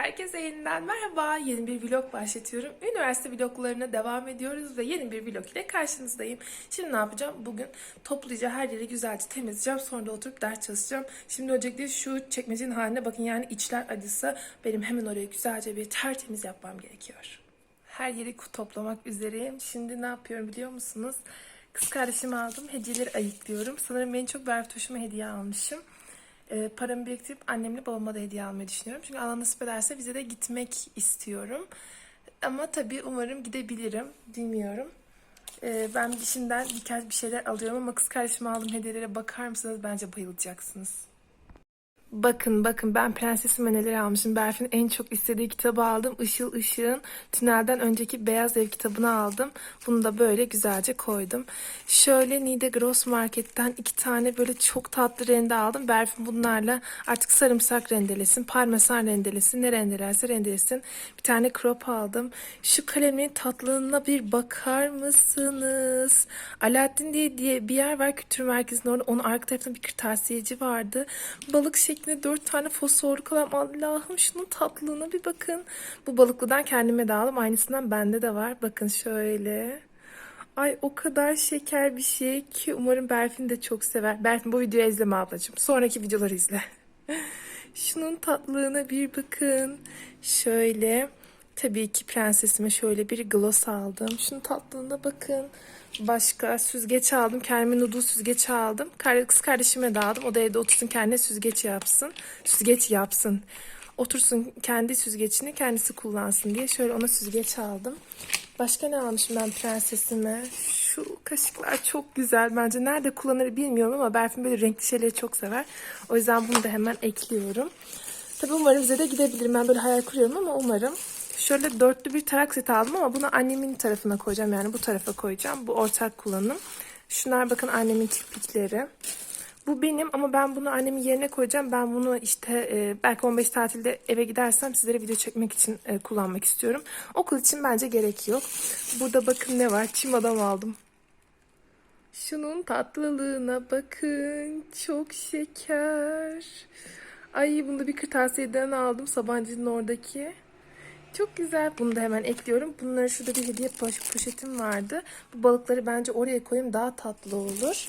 Herkese yeniden merhaba. Yeni bir vlog başlatıyorum. Üniversite vloglarına devam ediyoruz ve yeni bir vlog ile karşınızdayım. Şimdi ne yapacağım? Bugün topluca her yeri güzelce temizleyeceğim. Sonra da oturup ders çalışacağım. Şimdi öncelikle şu çekmecenin haline bakın. Yani içler acısı. Benim hemen oraya güzelce bir tertemiz yapmam gerekiyor. Her yeri toplamak üzereyim. Şimdi ne yapıyorum biliyor musunuz? Kız kardeşime aldım. Hediyeleri ayıklıyorum. Sanırım en çok Berf Toş'uma hediye almışım. E, paramı biriktirip annemle babama da hediye almayı düşünüyorum. Çünkü Allah nasip ederse bize de gitmek istiyorum. Ama tabii umarım gidebilirim. Bilmiyorum. E, ben şimdiden birkaç bir şeyler alıyorum ama kız kardeşime aldığım hediyelere bakar mısınız? Bence bayılacaksınız. Bakın bakın ben prensesime neler almışım. Berfin en çok istediği kitabı aldım. Işıl Işık'ın Tünelden önceki Beyaz Ev kitabını aldım. Bunu da böyle güzelce koydum. Şöyle Nide Gross Market'ten iki tane böyle çok tatlı rende aldım. Berfin bunlarla artık sarımsak rendelesin, parmesan rendelesin, ne rendelerse rendelesin. Bir tane crop aldım. Şu kalemin tatlılığına bir bakar mısınız? Alaaddin diye, diye bir yer var kültür merkezinde orada. Onun arka tarafında bir kırtasiyeci vardı. Balık şeklinde dört tane fosforlu kalem. Allah'ım şunun tatlılığına bir bakın. Bu balıklıdan kendime de aldım. Aynısından bende de var. Bakın şöyle. Ay o kadar şeker bir şey ki umarım Berfin de çok sever. Berfin bu videoyu izleme ablacığım. Sonraki videoları izle. Şunun tatlılığına bir bakın. Şöyle. Tabii ki prensesime şöyle bir gloss aldım. Şunun tatlılığına bakın. Başka süzgeç aldım. Kendime noodle süzgeç aldım. Kız kardeşime de aldım. O da evde otursun kendine süzgeç yapsın. Süzgeç yapsın. Otursun kendi süzgeçini kendisi kullansın diye şöyle ona süzgeç aldım. Başka ne almışım ben prensesime? Şu kaşıklar çok güzel. Bence nerede kullanır bilmiyorum ama Berfin böyle renkli şeyleri çok sever. O yüzden bunu da hemen ekliyorum. Tabii umarım bize de gidebilirim. Ben böyle hayal kuruyorum ama umarım. Şöyle dörtlü bir tarak seti aldım ama bunu annemin tarafına koyacağım. Yani bu tarafa koyacağım. Bu ortak kullanım. Şunlar bakın annemin kirpikleri. Bu benim ama ben bunu annemin yerine koyacağım. Ben bunu işte e, belki 15 tatilde eve gidersem sizlere video çekmek için e, kullanmak istiyorum. Okul için bence gerek yok. Burada bakın ne var. Çim adam aldım. Şunun tatlılığına bakın. Çok şeker. Ay bunu da bir kırtasiyeden aldım. Sabancı'nın oradaki. Çok güzel. Bunu da hemen ekliyorum. Bunları şurada bir hediye poş- poşetim vardı. Bu balıkları bence oraya koyayım daha tatlı olur.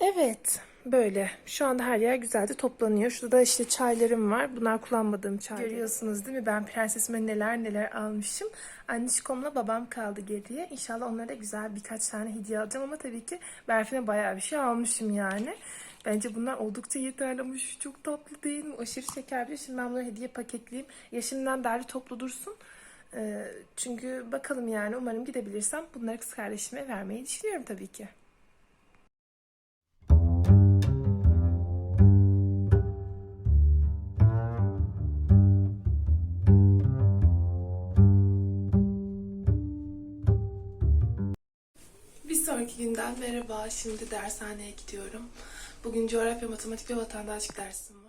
Evet. Böyle. Şu anda her yer güzelce toplanıyor. Şurada da işte çaylarım var. Bunlar kullanmadığım çaylar. Görüyorsunuz değil mi? Ben prensesime neler neler almışım. Annişkomla babam kaldı geriye. İnşallah onlara güzel birkaç tane hediye alacağım. Ama tabii ki Berfin'e bayağı bir şey almışım yani. Bence bunlar oldukça yeterli ama şu çok tatlı değil mi? Aşırı şeker bir. Şimdi ben bunları hediye paketleyeyim. Yaşımdan derli toplu dursun. Ee, çünkü bakalım yani umarım gidebilirsem bunları kız kardeşime vermeyi düşünüyorum tabii ki. Bir sonraki günden merhaba. Şimdi dershaneye gidiyorum. Bugün coğrafya, matematik ve vatandaşlık dersim var.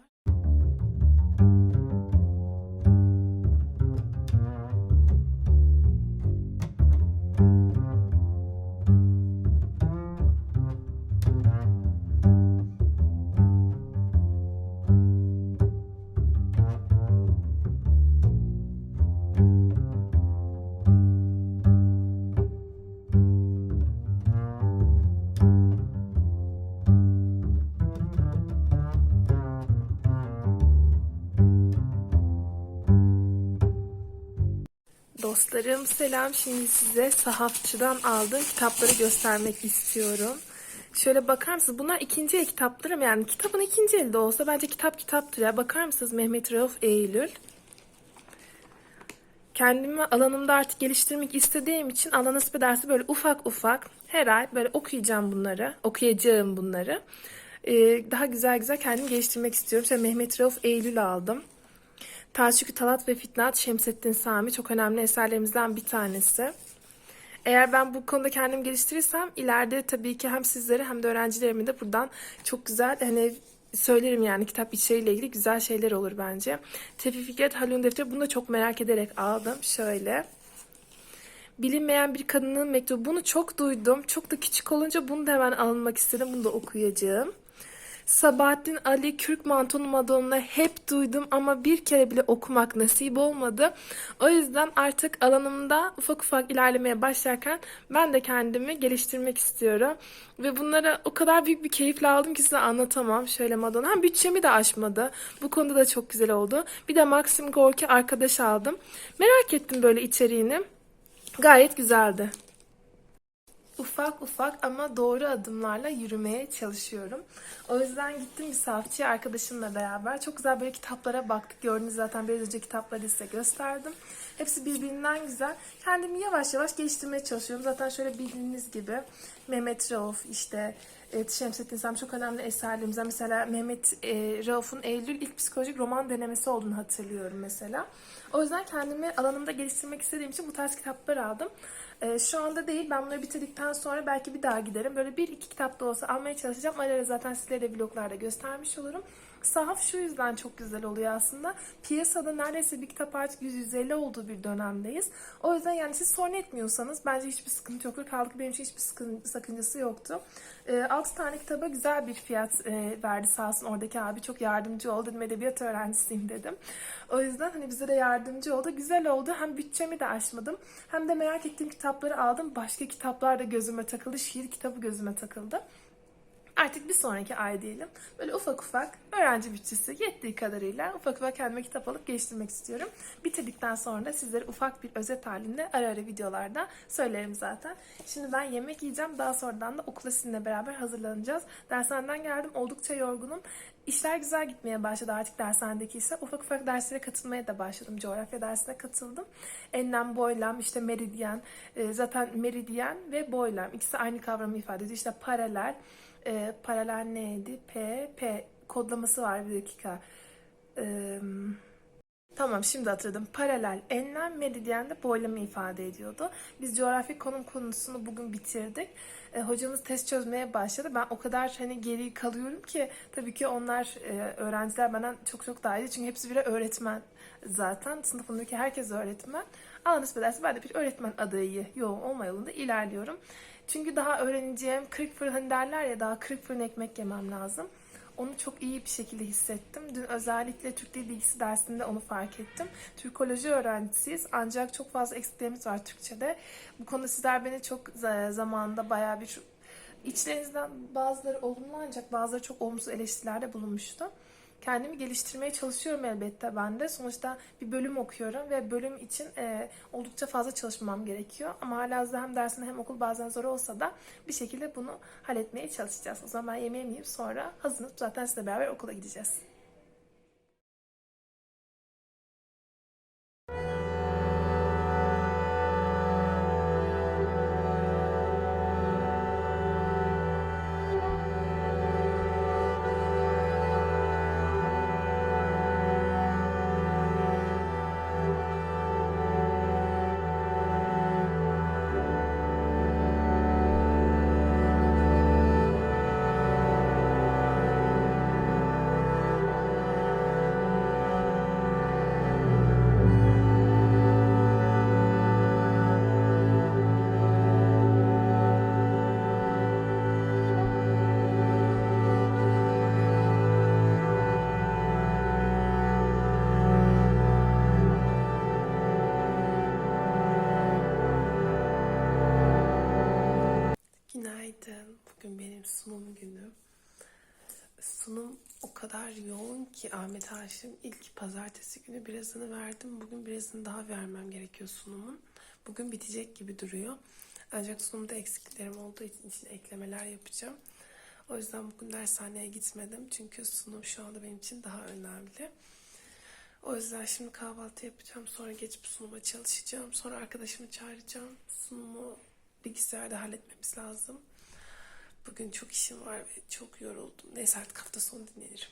Dostlarım selam. Şimdi size sahafçıdan aldığım kitapları göstermek istiyorum. Şöyle bakar mısınız? Bunlar ikinci el kitaplarım. Yani kitabın ikinci elde olsa bence kitap kitaptır ya. Bakar mısınız Mehmet Rauf Eylül? Kendimi alanımda artık geliştirmek istediğim için Allah nasip ederse böyle ufak ufak her ay böyle okuyacağım bunları. Okuyacağım bunları. Ee, daha güzel güzel kendimi geliştirmek istiyorum. Şöyle Mehmet Rauf Eylül aldım. Taşükü Talat ve Fitnat Şemsettin Sami çok önemli eserlerimizden bir tanesi. Eğer ben bu konuda kendimi geliştirirsem ileride tabii ki hem sizlere hem de öğrencilerime de buradan çok güzel hani söylerim yani kitap içeriğiyle ilgili güzel şeyler olur bence. Tevfik Fikret Halun Defteri bunu da çok merak ederek aldım. Şöyle. Bilinmeyen bir kadının mektubu. Bunu çok duydum. Çok da küçük olunca bunu da hemen alınmak istedim. Bunu da okuyacağım. Sabahattin Ali Kürk Mantolu Madonna hep duydum ama bir kere bile okumak nasip olmadı. O yüzden artık alanımda ufak ufak ilerlemeye başlarken ben de kendimi geliştirmek istiyorum. Ve bunlara o kadar büyük bir keyifle aldım ki size anlatamam. Şöyle Madonna. Hem bütçemi de aşmadı. Bu konuda da çok güzel oldu. Bir de Maxim Gorki arkadaş aldım. Merak ettim böyle içeriğini. Gayet güzeldi. Ufak ufak ama doğru adımlarla yürümeye çalışıyorum. O yüzden gittim misafirciye arkadaşımla beraber. Çok güzel böyle kitaplara baktık. Gördünüz zaten biraz önce kitapları size gösterdim. Hepsi birbirinden güzel. Kendimi yavaş yavaş geliştirmeye çalışıyorum. Zaten şöyle bildiğiniz gibi Mehmet Rauf işte Evet, Şemsettin Sam çok önemli eserlerimizden. Mesela Mehmet e, Rauf'un Eylül ilk psikolojik roman denemesi olduğunu hatırlıyorum mesela. O yüzden kendimi alanımda geliştirmek istediğim için bu tarz kitaplar aldım. E, şu anda değil, ben bunları bitirdikten sonra belki bir daha giderim. Böyle bir iki kitap da olsa almaya çalışacağım. Ara ara zaten sizlere de vloglarda göstermiş olurum. Sahaf şu yüzden çok güzel oluyor aslında. Piyasada neredeyse bir kitap artık 100-150 olduğu bir dönemdeyiz. O yüzden yani siz sorun etmiyorsanız bence hiçbir sıkıntı yoktur. Kaldı ki benim için hiçbir sıkıntı, sakıncası yoktu. E, 6 tane kitaba güzel bir fiyat e, verdi sağ olsun oradaki abi. Çok yardımcı oldu. Dedim edebiyat öğrencisiyim dedim. O yüzden hani bize de yardımcı oldu. Güzel oldu. Hem bütçemi de aşmadım. Hem de merak ettiğim kitapları aldım. Başka kitaplar da gözüme takıldı. Şiir kitabı gözüme takıldı. Artık bir sonraki ay diyelim. Böyle ufak ufak öğrenci bütçesi yettiği kadarıyla ufak ufak kendime kitap alıp geliştirmek istiyorum. Bitirdikten sonra da sizlere ufak bir özet halinde ara ara videolarda söylerim zaten. Şimdi ben yemek yiyeceğim. Daha sonradan da okula sizinle beraber hazırlanacağız. Dershaneden geldim. Oldukça yorgunum. İşler güzel gitmeye başladı artık dershanedeki işler. Ufak ufak derslere katılmaya da başladım. Coğrafya dersine katıldım. Enlem, boylam, işte meridyen. e, Zaten meridyen ve boylam. ikisi aynı kavramı ifade ediyor. İşte paralel, e, paralel neydi? P, P kodlaması var bir dakika. Eee... Tamam şimdi hatırladım. Paralel enlem meridyen de boylamı ifade ediyordu. Biz coğrafi konum konusunu bugün bitirdik. E, hocamız test çözmeye başladı. Ben o kadar hani geri kalıyorum ki tabii ki onlar e, öğrenciler benden çok çok daha iyi. Çünkü hepsi birer öğretmen zaten. Sınıfındaki herkes öğretmen. Allah nasip ederse ben de bir öğretmen adayı yoğun olma yolunda ilerliyorum. Çünkü daha öğreneceğim 40 fırın hani derler ya daha 40 fırın ekmek yemem lazım. Onu çok iyi bir şekilde hissettim. Dün özellikle Türk Dil Bilgisi dersinde onu fark ettim. Türkoloji öğrencisiyiz ancak çok fazla eksiklerimiz var Türkçe'de. Bu konuda sizler beni çok zamanında bayağı bir içlerinizden bazıları olumlu ancak bazıları çok olumsuz eleştirilerde bulunmuştu. Kendimi geliştirmeye çalışıyorum elbette ben de. Sonuçta bir bölüm okuyorum ve bölüm için e, oldukça fazla çalışmam gerekiyor. Ama hala hem dersinde hem okul bazen zor olsa da bir şekilde bunu halletmeye çalışacağız. O zaman ben yemeğimi yiyip sonra hazırlanıp zaten sizle beraber okula gideceğiz. Bugün benim sunum günüm. Sunum o kadar yoğun ki Ahmet Haşim ilk pazartesi günü birazını verdim. Bugün birazını daha vermem gerekiyor sunumun. Bugün bitecek gibi duruyor. Ancak sunumda eksiklerim olduğu için içine eklemeler yapacağım. O yüzden bugün dershaneye gitmedim. Çünkü sunum şu anda benim için daha önemli. O yüzden şimdi kahvaltı yapacağım. Sonra geçip sunuma çalışacağım. Sonra arkadaşımı çağıracağım. Sunumu bilgisayarda halletmemiz lazım. Bugün çok işim var ve çok yoruldum. Neyse artık hafta sonu dinlenirim.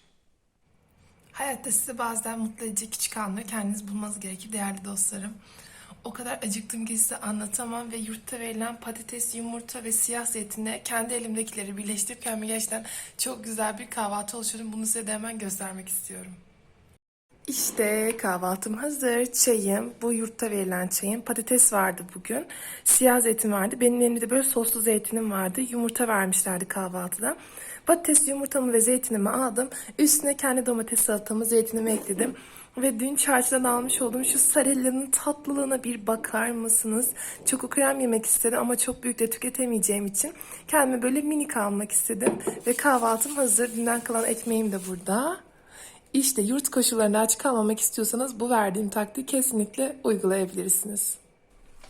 Hayatta size bazen mutlu edici küçük anları kendiniz bulmanız gerekir değerli dostlarım. O kadar acıktım ki size anlatamam ve yurtta verilen patates, yumurta ve siyah zeytinle kendi elimdekileri birleştirip kendime gerçekten çok güzel bir kahvaltı oluşturdum. Bunu size de hemen göstermek istiyorum. İşte kahvaltım hazır. Çayım, bu yurtta verilen çayım. Patates vardı bugün. Siyah zeytin vardı. Benim elimde de böyle soslu zeytinim vardı. Yumurta vermişlerdi kahvaltıda. Patates yumurtamı ve zeytinimi aldım. Üstüne kendi domates salatamı, zeytinimi ekledim. Ve dün çarşıdan almış olduğum şu sarellanın tatlılığına bir bakar mısınız? Çoku krem yemek istedim ama çok büyük de tüketemeyeceğim için kendime böyle minik almak istedim. Ve kahvaltım hazır. Dünden kalan ekmeğim de burada. İşte yurt koşullarında aç kalmamak istiyorsanız bu verdiğim taktiği kesinlikle uygulayabilirsiniz.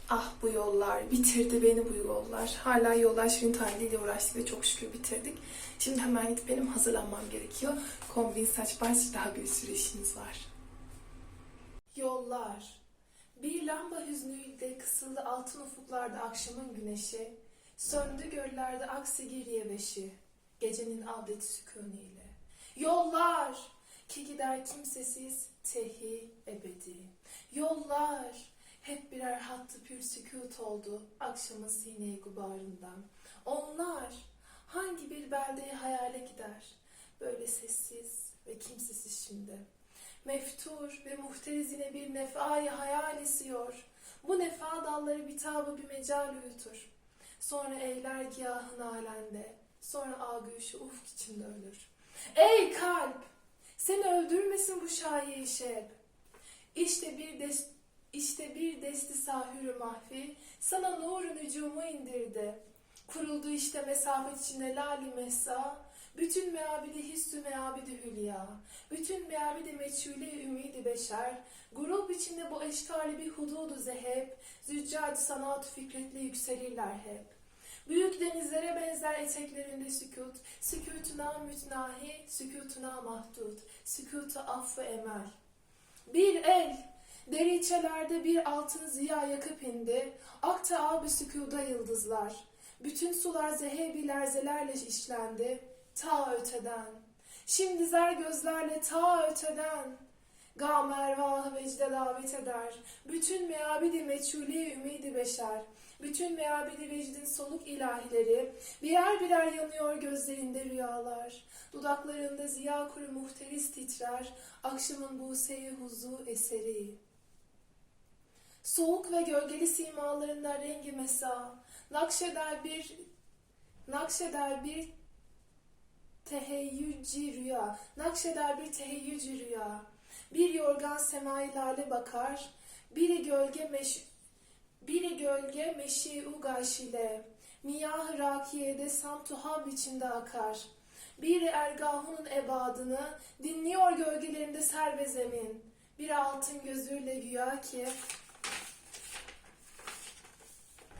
Ah bu yollar, bitirdi beni bu yollar. Hala yollar Şirin ile uğraştık ve çok şükür bitirdik. Şimdi hemen gidip benim hazırlanmam gerekiyor. Kombin saç baş daha bir sürü işimiz var. Yollar. Bir lamba hüznüyle kısıldı altın ufuklarda akşamın güneşi. Söndü göllerde aksi geriye beşi. Gecenin adeti sükuniyle. Yollar. Gider kimsesiz tehi ebedi. Yollar. Hep birer hattı pür sükut oldu akşamın sine gubarından. Onlar hangi bir beldeye hayale gider? Böyle sessiz ve kimsesiz şimdi. Meftur ve muhteriz yine bir nefayı hayal esiyor. Bu nefa dalları bitabı bir mecal uyutur. Sonra eyler giyahın alende. Sonra agüşü ufk içinde ölür. Ey kalp! Seni öldürmesin bu şayi şeb. İşte bir des işte bir desti sahürü mahfi sana nuru nücumu indirdi. Kuruldu işte mesafet içinde lali mesa, bütün meabidi hissü meabidi hülya, bütün meabidi meçhule ümidi beşer, grup içinde bu eşkali bir hududu zehep, züccad sanat fikretle yükselirler hep. Büyük denizlere benzer eteklerinde sükut, sükutuna mütnahi, sükutuna mahdut, sükutu affı emel. Bir el, deriçelerde bir altın ziya yakıp indi, akta abi sükuda yıldızlar. Bütün sular zehebi lerzelerle işlendi, ta öteden. Şimdi zer gözlerle ta öteden. Gam ervahı vecde davet eder. Bütün meabidi meçhule ümidi beşer. Bütün meabidi vecdin soluk ilahileri. Birer birer yanıyor gözlerinde rüyalar. Dudaklarında ziya kuru muhteris titrer. Akşamın buseyi huzu eseri. Soğuk ve gölgeli simalarında rengi mesa. Nakşeder bir nakşeder bir teheyyücü rüya. Nakşeder bir teheyyücü rüya. Bir yorgan semai lale bakar. Biri gölge meş biri gölge meşi'u gaşile. Miyah-ı rakiyede samtuha içinde akar. Biri ergahunun ebadını dinliyor gölgelerinde ser ve zemin. Bir altın gözüyle güya ki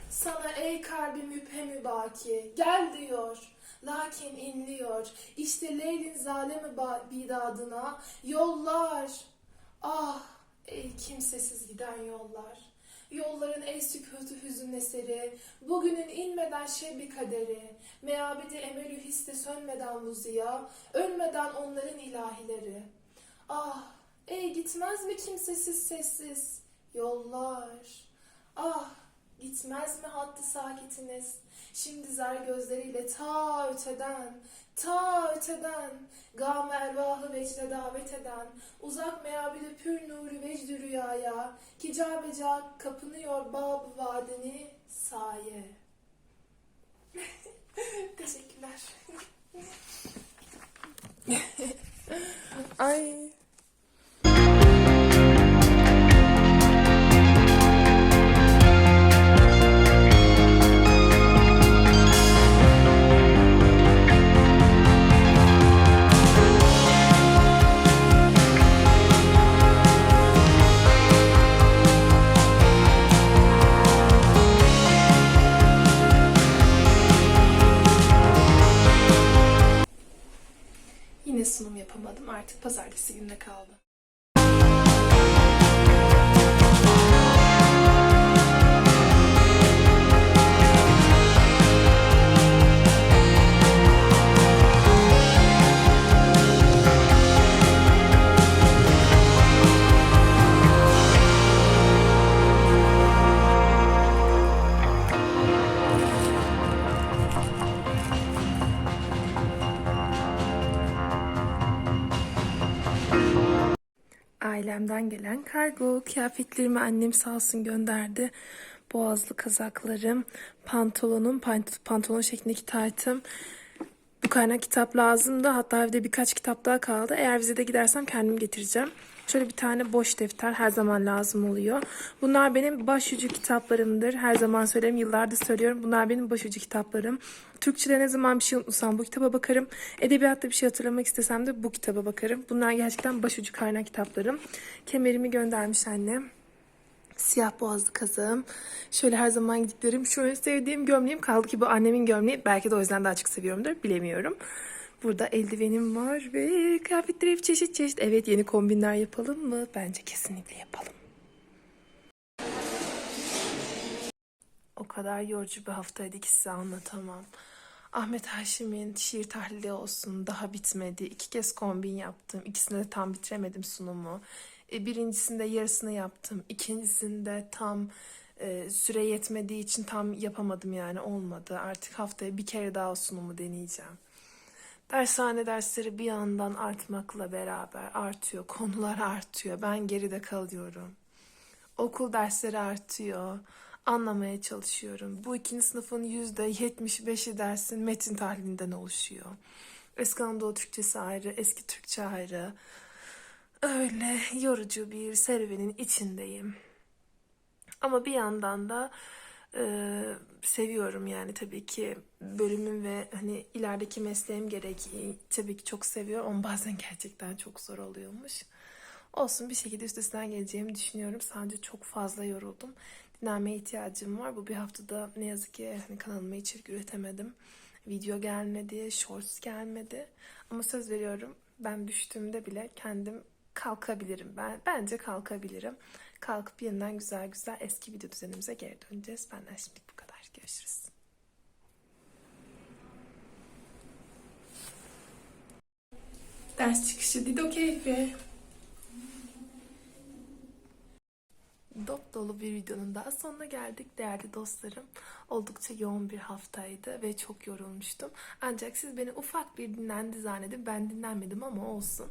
sana ey kalbi müphemi baki gel diyor. Lakin inliyor. İşte Leylin zalemi bidadına yollar. Ah ey kimsesiz giden yollar. Yolların ey sükutu hüzün eseri, bugünün inmeden şebbi kaderi, meabidi emelü histe sönmeden bu ziya, ölmeden onların ilahileri. Ah, ey gitmez mi kimsesiz sessiz yollar? Ah, gitmez mi hattı sakitiniz? Şimdi zer gözleriyle ta öteden, ta öteden, gam ervahı vecde davet eden, uzak meyabili pür nuru vecdü rüyaya, kicabeca kapınıyor bab vadini saye. Teşekkürler. Ay. Artık pazartesi gününe kaldı. Ailemden gelen kargo. Kıyafetlerimi annem sağ olsun gönderdi. Boğazlı kazaklarım, pantolonum, pant pantolon şeklindeki taytım, Bu kaynak kitap lazımdı. Hatta evde birkaç kitap daha kaldı. Eğer vizede gidersem kendim getireceğim. Şöyle bir tane boş defter her zaman lazım oluyor. Bunlar benim başucu kitaplarımdır. Her zaman söylerim, yıllardır söylüyorum. Bunlar benim başucu kitaplarım. Türkçe'de ne zaman bir şey unutsam bu kitaba bakarım. Edebiyatta bir şey hatırlamak istesem de bu kitaba bakarım. Bunlar gerçekten başucu kaynak kitaplarım. Kemerimi göndermiş annem. Siyah boğazlı kazağım. Şöyle her zaman gidiklerim. En sevdiğim gömleğim kaldı ki bu annemin gömleği. Belki de o yüzden daha çok seviyorumdur. Bilemiyorum. Burada eldivenim var ve kıyafetleri hep çeşit çeşit. Evet yeni kombinler yapalım mı? Bence kesinlikle yapalım. O kadar yorucu bir haftaydı ki size anlatamam. Ahmet Haşim'in şiir tahlili olsun daha bitmedi. İki kez kombin yaptım. İkisinde de tam bitiremedim sunumu. E, Birincisinde yarısını yaptım. İkincisinde tam e, süre yetmediği için tam yapamadım yani olmadı. Artık haftaya bir kere daha sunumu deneyeceğim. Dershane dersleri bir yandan artmakla beraber artıyor. Konular artıyor. Ben geride kalıyorum. Okul dersleri artıyor. Anlamaya çalışıyorum. Bu ikinci sınıfın yüzde yetmiş beşi dersin metin tahlilinden oluşuyor. Eski Anadolu Türkçesi ayrı, eski Türkçe ayrı. Öyle yorucu bir serüvenin içindeyim. Ama bir yandan da e, seviyorum yani tabii ki bölümüm ve hani ilerideki mesleğim gereği tabii ki çok seviyorum ama bazen gerçekten çok zor oluyormuş. Olsun bir şekilde üstesinden geleceğimi düşünüyorum. Sadece çok fazla yoruldum. Dinlenmeye ihtiyacım var. Bu bir haftada ne yazık ki hani kanalıma içerik üretemedim. Video gelmedi, shorts gelmedi. Ama söz veriyorum ben düştüğümde bile kendim kalkabilirim. Ben bence kalkabilirim. Kalkıp yeniden güzel güzel eski video düzenimize geri döneceğiz. Benden şimdilik bu kadar. Görüşürüz. Ders çıkışı Dido keyfi. Dop dolu bir videonun daha sonuna geldik değerli dostlarım. Oldukça yoğun bir haftaydı ve çok yorulmuştum. Ancak siz beni ufak bir dinlendi zannedin. Ben dinlenmedim ama olsun.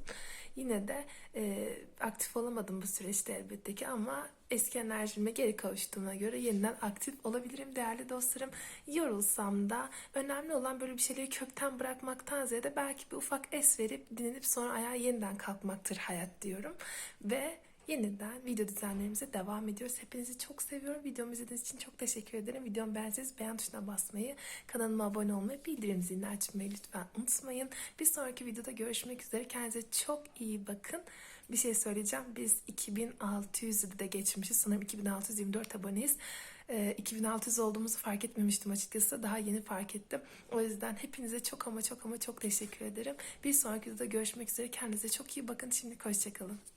Yine de e, aktif olamadım bu süreçte elbette ki ama eski enerjime geri kavuştuğuna göre yeniden aktif olabilirim değerli dostlarım. Yorulsam da önemli olan böyle bir şeyleri kökten bırakmaktan ziyade belki bir ufak es verip dinlenip sonra ayağa yeniden kalkmaktır hayat diyorum. Ve yeniden video düzenlerimize devam ediyoruz. Hepinizi çok seviyorum. Videomu izlediğiniz için çok teşekkür ederim. Videomu beğendiyseniz beğen tuşuna basmayı, kanalıma abone olmayı, bildirim zilini açmayı lütfen unutmayın. Bir sonraki videoda görüşmek üzere. Kendinize çok iyi bakın. Bir şey söyleyeceğim. Biz 2600'ü de geçmişiz. Sanırım 2624 aboneyiz. Ee, 2600 olduğumuzu fark etmemiştim açıkçası. Daha yeni fark ettim. O yüzden hepinize çok ama çok ama çok teşekkür ederim. Bir sonraki videoda görüşmek üzere. Kendinize çok iyi bakın. Şimdi hoşçakalın.